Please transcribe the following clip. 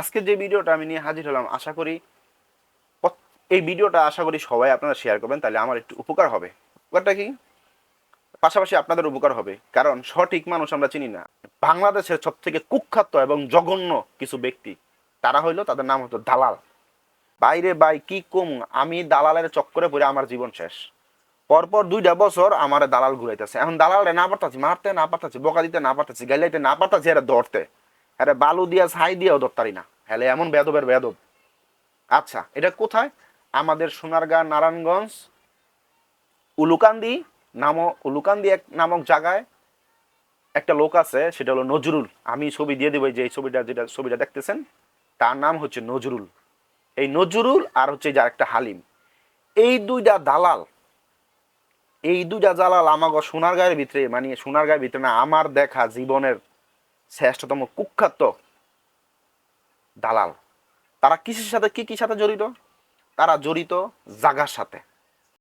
আজকে যে ভিডিওটা আমি নিয়ে হাজির হলাম, আশা করি এই ভিডিওটা আশা করি সবাই আপনারা শেয়ার করবেন, তাহলে আমার একটু উপকার হবে। উপকারটা কি? পাশাপাশি আপনাদের উপকার হবে, কারণ সঠিক মানুষ আমরা চিনি না। বাংলাদেশের সব থেকে কুখ্যাত এবং জঘন্য কিছু ব্যক্তি, তারা হইল তাদের নাম হতো দালাল। বাইরে বাই কি কম, আমি দালালের চক্করে পড়ে আমার জীবন শেষ। পরপর দুইটা বছর আমার দালাল ঘুরাইতেছে। এখন দালালে না পারতাছি, মারতে না পারতাছি, বকা দিতে না পারতাছি, গাইলাইতে না পারতাছি, এরা ধরতে আরে বালু দিয়া ছাই দিয়েও ধরতারি না। হ্যালে এমন বেদবের বেদব আচ্ছা এটা কোথায়? আমাদের সোনারগাঁ, নারায়ণগঞ্জ, উলুকান্দি নাম উলুকান্দি এক নামক জায়গায় একটা লোক আছে, সেটা হলো নজরুল। আমি ছবি দিয়ে দেবো যে এই ছবিটা, যেটা ছবিটা দেখতেছেন, তার নাম হচ্ছে নজরুল। এই নজরুল আর হচ্ছে যার একটা হালিম। এই দুইটা দালাল, এই দুইটা দালাল আমাকে সোনারগাঁয়ের ভিতরে মানে সোনারগাঁয়ের ভিতরে না, আমার দেখা জীবনের শ্রেষ্ঠতম কুখ্যাত দালাল। তারা কিসের সাথে কি কি সাথে জড়িত? তারা জড়িত জাগার সাথে।